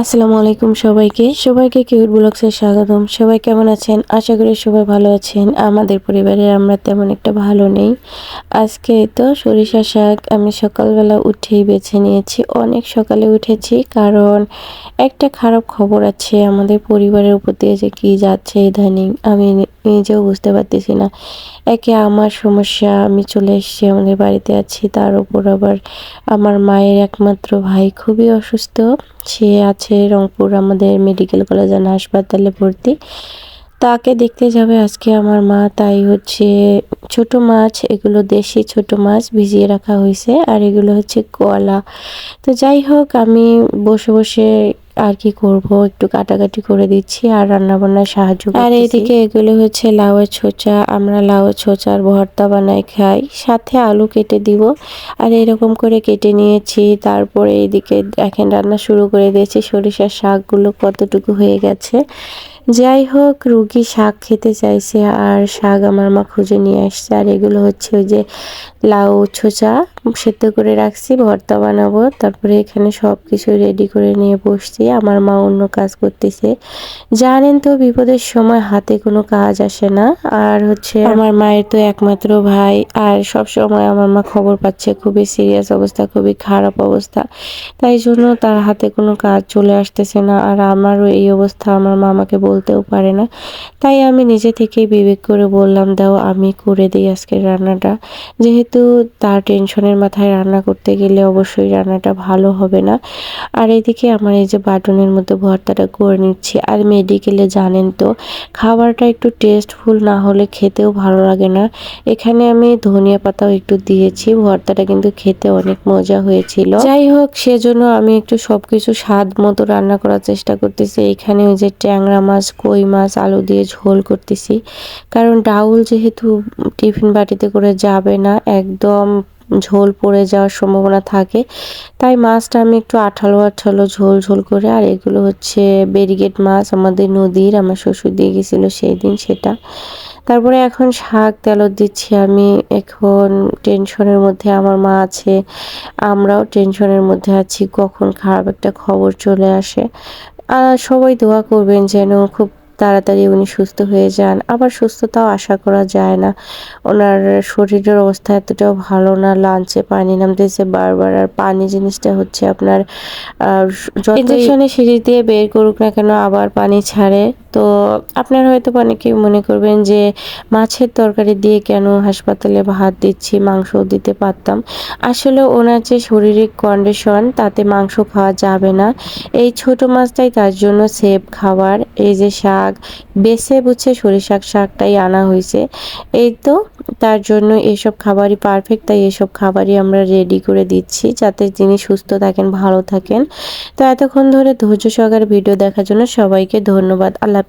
আসসালামু আলাইকুম সবাইকে। সবাইকে কিউট ব্লগসে স্বাগতম। সবাই কেমন আছেন? আশা করি সবাই ভালো আছেন। আমাদের পরিবারে আমরা তেমন একটা ভালো নেই। আজকে তো সরিষা শাক আমি সকালবেলা উঠেই বেছে নিয়েছি। অনেক সকালে উঠেছি কারণ একটা খারাপ খবর আছে আমাদের পরিবারের উপর দিয়ে যে কী যাচ্ছে ইদানিং। আমি নিজেও বুঝতে পারতেছি না। একে আমার সমস্যা, আমি চলে এসেছি, আমাদের বাড়িতে আছি। তার উপর আবার আমার মায়ের একমাত্র ভাই খুবই অসুস্থ। সে আছে রংপুর আমাদের মেডিকেল কলেজ অ্যান্ড হাসপাতালে ভর্তি। তাকে দেখতে যাবে আজকে আমার মা, তাই হচ্ছে ছোট মাছ, এগুলো দেশি ছোট মাছ ভিজিয়ে রাখা হয়েছে, আর এগুলো হচ্ছে কলা। তো যাই হোক, আমি বসে বসে আর কি করব? একটু কাটাকাটি করে দিচ্ছি আর রান্না বান্নার সাহায্য আর এইদিকে এগুলো হচ্ছে লাউয়ের ছোচা। আমরা লাউয়ের ছোচার ভর্তা বানাই খাই। সাথে আলু কেটে দিব। আর এরকম করে কেটে নিয়েছি। তারপরে এইদিকে এখন রান্না শুরু করে দিয়েছি। সরিষার শাকগুলো কতটুকু হয়ে গেছে। যাই হোক, রুগী শাক খেতে চাইছে আর শাক আমার মা খুঁজে নিয়ে আসছে। আর এগুলো হচ্ছে ওই যে লাউ ছোচা সেদ্ধ করে রাখছি, ভর্তা বানাবো। তারপরে এখানে সব কিছু রেডি করে নিয়ে বসছি। আমার মা অন্য কাজ করতেছে। জানেন তো, বিপদের সময় হাতে কোনো কাজ আসে না। আর হচ্ছে আমার মায়ের তো একমাত্র ভাই। আর সব সময় আমার মা খবর পাচ্ছে, খুবই সিরিয়াস অবস্থা, খুবই খারাপ অবস্থা। তাই জন্য তার হাতে কোনো কাজ চলে আসতেছে না। আর আমারও এই অবস্থা। আমার মা আমাকে বলতেও পারে না। তাই আমি নিজে থেকেই বিবেক করে বললাম, দাও, আমি করে দিই আজকের রান্নাটা। যেহেতু তার টেনশনের মাথায় রান্না করতে গেলে অবশ্যই রান্নাটা ভালো হবে না। আর এদিকে আমার এই যে বাটনের মধ্যে ভর্তাটা করে নিচ্ছি। আর মেডিকেলে জানেন তো, খাবারটা একটু টেস্টফুল না হলে খেতেও ভালো লাগে না। এখানে আমি ধনিয়া পাতাও একটু দিয়েছি। ভর্তাটা কিন্তু খেতে অনেক মজা হয়েছিল। যাই হোক, সেজন্য আমি একটু সবকিছু স্বাদ মতো রান্না করার চেষ্টা করতেছি। এখানে ওই যে ট্যাংরা মাছ কই মাছ, আলু দিয়ে ঝোল করতেছি। কারণ ডাউল যেহেতু টিফিন বাটিতে করে যাবে না, একদম ঝোল পড়ে যাওয়ার সম্ভাবনা থাকে। তাই মাছটা আমি একটু আঠালো আঠালো ঝোল ঝোল করে, আর এগুলো হচ্ছে বেরিগেট মাছ, আমাদের নদীর, আমার শ্বশুর দিয়ে গেছিল সেই দিন সেটা। তারপরে এখন শাক তেলত দিচ্ছি আমি, এখন টেনশনের মধ্যে আমার মা আছে, আমরাও টেনশনের মধ্যে আছি, কখন খারাপ একটা খবর চলে আসে। সবাই দোয়া করবেন যেন খুব তাড়াতাড়ি উনি সুস্থ হয়ে যান। আবার সুস্থতাও আশা করা যায় না। ওনার শরীরের অবস্থা এতটাও ভালো না, লাঞ্চে পানি নামতেছে বারবার। আর পানি জিনিসটা হচ্ছে আপনার সিঁড়ি দিয়ে বের করুক না কেন আবার পানি ছাড়ে। তো আপনারা হয়তো অনেকেই মনে করবেন যে মাছের তরকারি দিয়ে কেন হাসপাতালে ভাত দিচ্ছি, মাংসও দিতে পারতাম। আসলে ওনার যে শারীরিক কন্ডিশন তাতে মাংস খাওয়া যাবে না। এই ছোট মাছটাই তার জন্য সেফ খাবার। এই যে শাক, বেছে বুঝে সরিষাক শাকটাই আনা হয়েছে। এই তো তার জন্য এসব খাবারই পারফেক্ট তাই এসব খাবারই আমরা রেডি করে দিচ্ছি যাতে তিনি সুস্থ থাকেন, ভালো থাকেন। তো এতক্ষণ ধরে ধৈর্য সহকারে ভিডিও দেখার জন্য সবাইকে ধন্যবাদ। আল্লাহ